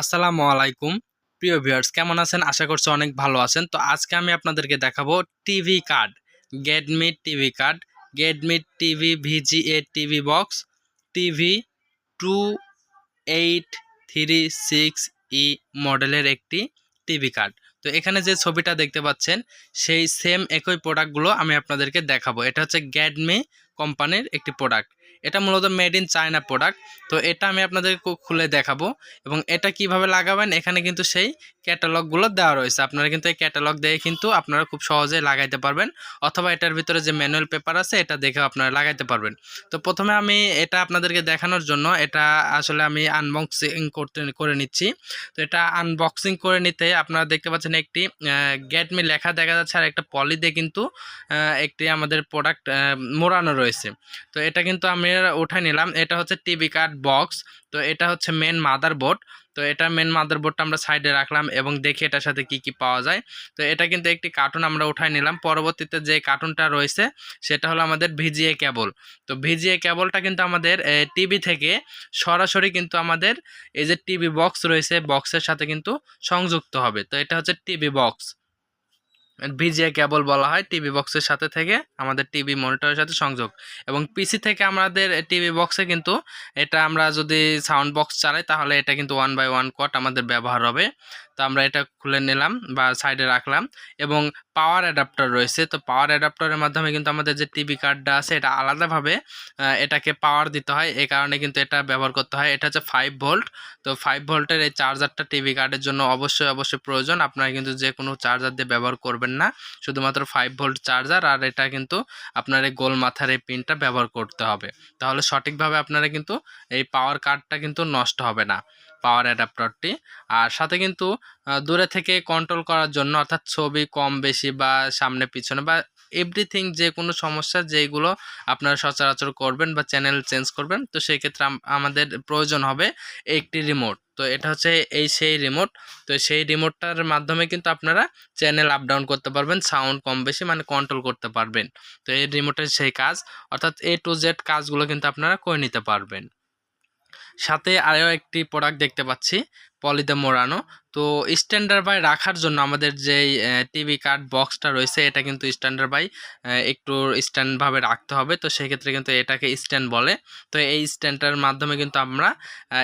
আসসালামু আলাইকুম। প্রিয় ভিউয়ার্স, কেমন আছেন? আশা করছি অনেক ভালো আছেন। তো আজকে আমি আপনাদেরকে দেখাবো টিভি কার্ড গেটমিট TV card গেটমিট TV VGA TV box, TV two eight three six E মডেলের একটি টিভি কার্ড। তো এখানে যে ছবিটা দেখতে পাচ্ছেন, সেই সেম একই প্রোডাক্টগুলো আমি আপনাদেরকে দেখাবো। এটা হচ্ছে গ্যাডমি কোম্পানির একটি প্রোডাক্ট এটা মূলত মেড ইন চায়না প্রোডাক্ট তো এটা আমি আপনাদের খুলে দেখাবো। এবং এটা কীভাবে লাগাবেন, এখানে কিন্তু সেই ক্যাটালগুলো দেওয়া রয়েছে। আপনারা কিন্তু এই ক্যাটালগ দেখে কিন্তু আপনারা খুব সহজে লাগাইতে পারবেন। অথবা এটার ভিতরে যে ম্যানুয়াল পেপার আছে, এটা দেখে আপনারা লাগাইতে পারবেন। তো প্রথমে আমি এটা আপনাদেরকে দেখানোর জন্য, এটা আসলে আমি আনবক্সিং করতে, করে নিচ্ছি। তো এটা আনবক্সিং করে নিতে আপনারা দেখতে পাচ্ছেন একটি গেটমি লেখা দেখা যাচ্ছে। আর একটা পলি দিয়ে কিন্তু একটি আমাদের প্রোডাক্ট মোড়ানো রয়েছে। তো এটা কিন্তু আমি উঠাই নিলাম। এটা হচ্ছে টিভি কার্ড বক্স। তো এটা হচ্ছে মেন মাদার বোর্ড তো এটা মেন মাদার বোর্ডটা আমরা সাইডে রাখলাম এবং দেখি এটার সাথে কি কি পাওয়া যায়। তো এটা কিন্তু একটি কার্টুন আমরা উঠাই নিলাম। পরবর্তীতে যে কার্টুনটা রয়েছে, সেটা হলো আমাদের ভিজিএ কেবল। তো ভিজিএ কেবলটা কিন্তু আমাদের টিভি থেকে সরাসরি কিন্তু আমাদের এই যে টিভি বক্স রয়েছে, বক্সের সাথে কিন্তু সংযুক্ত হবে। তো এটা হচ্ছে টিভি বক্স। ভিজিএ কেবল বলা হয় টিভি বক্সের সাথে থেকে আমাদের টিভি মনিটরের সাথে সংযোগ। এবং পিসি থেকে আমাদের টিভি বক্সে কিন্তু এটা আমরা যদি সাউন্ড বক্স চালাই তাহলে এটা কিন্তু ওয়ান বাই ওয়ান কট আমাদের ব্যবহার হবে। আমরা এটা খুলে নিলাম বা সাইডে রাখলাম এবং পাওয়ার অ্যাডাপ্টার রয়েছে। তো পাওয়ার অ্যাডাপ্টারের মাধ্যমে কিন্তু আমাদের যে টিভি কার্ডটা আছে, এটা আলাদাভাবে এটাকে পাওয়ার দিতে হয়। এই কারণে কিন্তু এটা ব্যবহার করতে হয়। এটা হচ্ছে ফাইভ ভোল্ট তো ফাইভ ভোল্টের এই চার্জারটা টিভি কার্ডের জন্য অবশ্যই অবশ্যই প্রয়োজন। আপনারা কিন্তু যে কোনো চার্জার দিয়ে ব্যবহার করবেন না। শুধুমাত্র ফাইভ ভোল্ট চার্জার আর এটা কিন্তু আপনার এই গোল মাথার এই পিনটা ব্যবহার করতে হবে। তাহলে সঠিকভাবে আপনারা কিন্তু এই পাওয়ার কার্ডটা কিন্তু নষ্ট হবে না। পাওয়ার অ্যাডাপ্টারটি। আর সাথে কিন্তু দূরে থেকে কন্ট্রোল করার জন্য অর্থাৎ ছবি কম বেশি বা সামনে পিছনে বা এভরিথিং যে কোনো সমস্যা যেগুলো আপনারা সচরাচর করবেন বা চ্যানেল চেঞ্জ করবেন, তো সেই ক্ষেত্রে আমাদের প্রয়োজন হবে একটি রিমোট তো এটা হচ্ছে এই সেই রিমোট তো সেই রিমোটটার মাধ্যমে কিন্তু আপনারা চ্যানেল আপ ডাউন করতে পারবেন সাউন্ড কম বেশি মানে কন্ট্রোল করতে পারবেন। তো এই রিমোটের সেই কাজ। অর্থাৎ এ টু জেড কাজগুলো কিন্তু আপনারা করে নিতে পারবেন। সাথে আরও একটি প্রোডাক্ট দেখতে পাচ্ছি পলিতে মোড়ানো তো স্ট্যান্ডার্ড বাই রাখার জন্য আমাদের যেই টিভি কার্ড বক্সটা রয়েছে, এটা কিন্তু স্ট্যান্ডার্ড বাই একটু স্ট্যান্ডভাবে রাখতে হবে। তো সেক্ষেত্রে কিন্তু এটাকে স্ট্যান্ড বলে। তো এই স্ট্যান্ডটার মাধ্যমে কিন্তু আমরা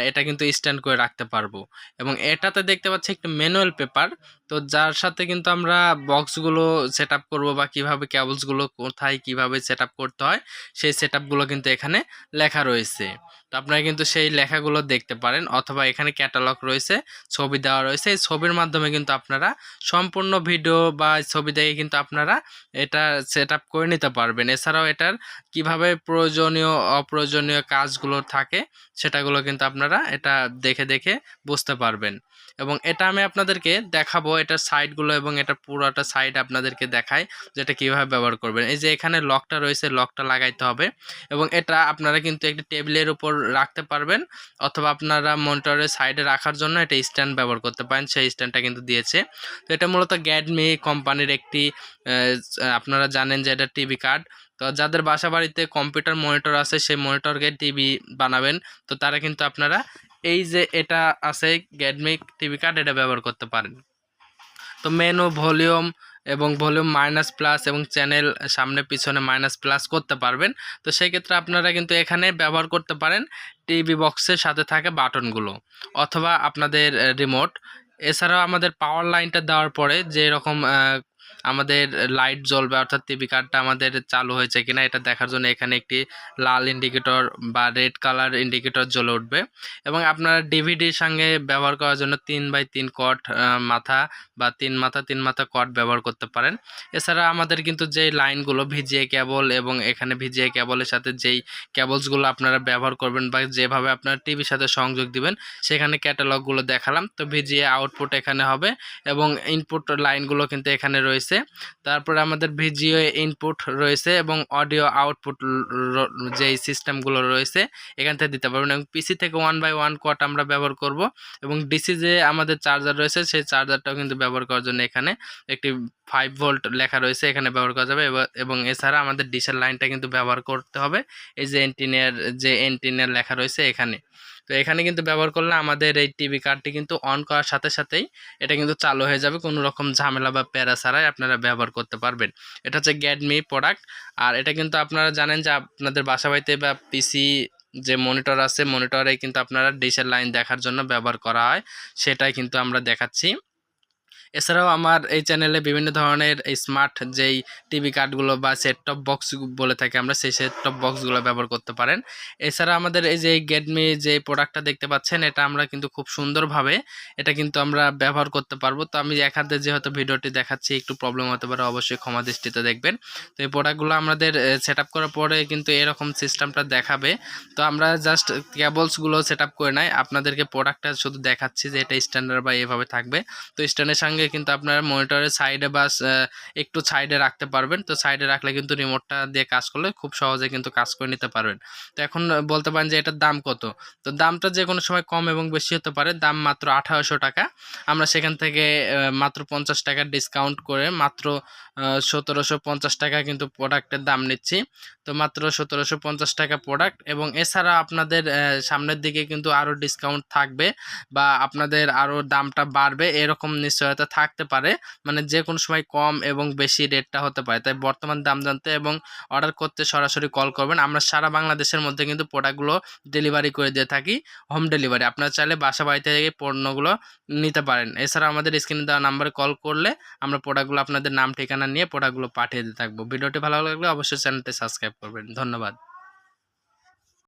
এটা কিন্তু স্ট্যান্ড করে রাখতে পারব। এবং এটাতে দেখতে পাচ্ছি একটু ম্যানুয়াল পেপার তো যার সাথে কিন্তু আমরা বক্সগুলো সেট আপ করব বা কীভাবে ক্যাবলসগুলো কোথায় কীভাবে সেট করতে হয়, সেই সেট কিন্তু এখানে লেখা রয়েছে। তো আপনারা কিন্তু সেই লেখাগুলো দেখতে পারেন অথবা এখানে ক্যাটালগ রয়েছে, ছবি দেওয়া রয়েছে। এই ছবির মাধ্যমে কিন্তু আপনারা সম্পূর্ণ ভিডিও বা ছবি দেখে কিন্তু আপনারা এটা সেট করে নিতে পারবেন। এছাড়াও এটার কীভাবে প্রয়োজনীয়, অপ্রয়োজনীয় কাজগুলো থাকে, সেটাগুলো কিন্তু আপনারা এটা দেখে দেখে বুঝতে পারবেন। এবং এটা আমি আপনাদেরকে দেখাবো এটার সাইডগুলো এবং এটা পুরোটা সাইড আপনাদেরকে দেখাই যেটা কীভাবে ব্যবহার করবেন। এই যে এখানে লকটা রয়েছে, লকটা লাগাইতে হবে এবং এটা আপনারা কিন্তু একটি টেবিলের উপর রাখতে পারবেন অথবা আপনারা মনিটরের সাইডে রাখার জন্য এটা স্ট্যান্ড ব্যবহার করতে পারেন, সেই স্ট্যান্ডটা কিন্তু দিয়েছে। তো এটা মূলত গ্যাডমি কোম্পানির একটি আপনারা জানেন যে এটা টিভি কার্ড। তো যাদের বাসা বাড়িতে কম্পিউটার মনিটর আছে, সেই মনিটরকে টিভি বানাবেন। তো তারা কিন্তু আপনারা এই যে এটা আছে গ্যাডমি টিভি কার্ড এটা ব্যবহার করতে পারেন। তো মেনু ভলিউম এবং ভলিউম মাইনাস প্লাস এবং চ্যানেল সামনে পিছনে মাইনাস প্লাস করতে পারবেন। তো সেই ক্ষেত্রে আপনারা কিন্তু এখানে ব্যবহার করতে পারেন টিভি বক্সের সাথে থাকা বাটনগুলো অথবা আপনাদের রিমোট এছাড়াও আমাদের পাওয়ার লাইনটা দেওয়ার পরে যে রকম আমাদের লাইট জ্বলবে, অর্থাৎ টিভি কার্ডটা আমাদের চালু হয়েছে কিনা, এটা দেখার জন্য এখানে একটি লাল ইন্ডিকেটর বা রেড কালার ইন্ডিকেটর জ্বলে উঠবে। এবং আপনারা ডিভিডির সঙ্গে ব্যবহার করার জন্য তিন বাই তিন কট মাথা বা তিন মাথা তিন মাথা কট ব্যবহার করতে পারেন। এছাড়া আমাদের কিন্তু যেই লাইনগুলো ভিজিএ কেবল এবং এখানে ভিজিএ কেবলের সাথে যেই কেবলসগুলো আপনারা ব্যবহার করবেন বা যেভাবে আপনারা টিভির সাথে সংযোগ দিবেন, সেখানে ক্যাটালগুলো দেখালাম। তো ভিজিএ আউটপুট এখানে হবে এবং ইনপুট লাইনগুলো কিন্তু এখানে রয়েছে তারপরে আমাদের ভিজিও ইনপুট রয়েছে এবং অডিও আউটপুট যেই সিস্টেমগুলো রয়েছে, এখান থেকে দিতে পারবেন এবং পিসি থেকে ওয়ান বাই ওয়ান কট আমরা ব্যবহার করব এবং ডিসি যে আমাদের চার্জার রয়েছে, সেই চার্জারটাও কিন্তু ব্যবহার করার জন্য এখানে একটি ফাইভ ভোল্ট লেখা রয়েছে, এখানে ব্যবহার করা যাবে এবং এছাড়া আমাদের ডিসের লাইনটা কিন্তু ব্যবহার করতে হবে। এই যে এন্টিনিয়ার যে এন্টিনিয়ার লেখা রয়েছে এখানে। তো এখানে কিন্তু ব্যবহার করলে আমাদের এই টিভি কার্ডটি কিন্তু অন করার সাথে সাথেই এটা কিন্তু চালু হয়ে যাবে। কোনো রকম ঝামেলা বা প্যারা ছাড়াই আপনারা ব্যবহার করতে পারবেন। এটা হচ্ছে গ্যাডমি প্রোডাক্ট আর এটা কিন্তু আপনারা জানেন যে আপনাদের বাসা বাড়িতে বা পিসি যে মনিটর আছে মনিটরে কিন্তু আপনারা ডিশের লাইন দেখার জন্য ব্যবহার করা হয়। সেটাই কিন্তু আমরা দেখাচ্ছি। এছাড়াও আমার এই চ্যানেলে বিভিন্ন ধরনের স্মার্ট যেই টিভি কার্ডগুলো বা সেট টপ বক্স বলে থাকি, আমরা সেই সেট টপ বক্সগুলো ব্যবহার করতে পারেন। এছাড়া আমাদের এই যে গেটমি যে প্রোডাক্টটা দেখতে পাচ্ছেন, এটা আমরা কিন্তু খুব সুন্দরভাবে, এটা কিন্তু আমরা ব্যবহার করতে পারব। তো আমি এক হাতে যেহেতু ভিডিওটি দেখাচ্ছি, একটু প্রবলেম হতে পারে, অবশ্যই ক্ষমা দৃষ্টিতে দেখবেন। তো এই প্রোডাক্টগুলো আমাদের সেট করার পরে কিন্তু এরকম সিস্টেমটা দেখাবে। তো আমরা জাস্ট কেবলসগুলো সেট আপ করে নাই, আপনাদেরকে প্রোডাক্টটা শুধু দেখাচ্ছি যে এটা স্ট্যান্ডার্ড বা এভাবে থাকবে। তো স্ট্যান্ডের সঙ্গে কিন্তু আপনারা মনিটরের সাইডে বা একটু সাইডে রাখতে পারবেন। তো সাইডে রাখলে কিন্তু রিমোটটা দিয়ে কাজ করলে খুব সহজে কিন্তু কাজ করে নিতে পারবেন। তো এখন বলতে পারেন যে এটার দাম কত? তো দামটা যে কোনো সময় কম এবং বেশি হতে পারে, দাম মাত্র আঠারোশো টাকা। আমরা সেখান থেকে মাত্র পঞ্চাশ টাকা ডিসকাউন্ট করে মাত্র সতেরোশো পঞ্চাশ টাকা কিন্তু প্রোডাক্টের দাম নিচ্ছি। তো মাত্র সতেরোশো পঞ্চাশ টাকা প্রোডাক্ট এবং এছাড়া আপনাদের সামনের দিকে কিন্তু আরও ডিসকাউন্ট থাকবে বা আপনাদের আরও দামটা বাড়বে, এরকম নিশ্চয়তা থাকতে পারে। মানে যে কোনো সময় কম এবং বেশি রেটটা হতে পারে। তাই বর্তমান দাম জানতে এবং অর্ডার করতে সরাসরি কল করবেন। আমরা সারা বাংলাদেশের মধ্যে কিন্তু প্রোডাক্টগুলো ডেলিভারি করে দিয়ে থাকি, হোম ডেলিভারি। আপনারা চাইলে বাসা বাড়িতে থেকে পণ্যগুলো নিতে পারেন। এছাড়া আমাদের স্ক্রিনে দেওয়া নাম্বারে কল করলে আমরা প্রোডাক্টগুলো আপনাদের নাম, ঠিকানা নিয়ে প্রোডাক্টগুলো পাঠিয়ে দিয়ে থাকব। ভিডিওটি ভালো লাগলে অবশ্যই চ্যানেলটি সাবস্ক্রাইব করবেন। ধন্যবাদ।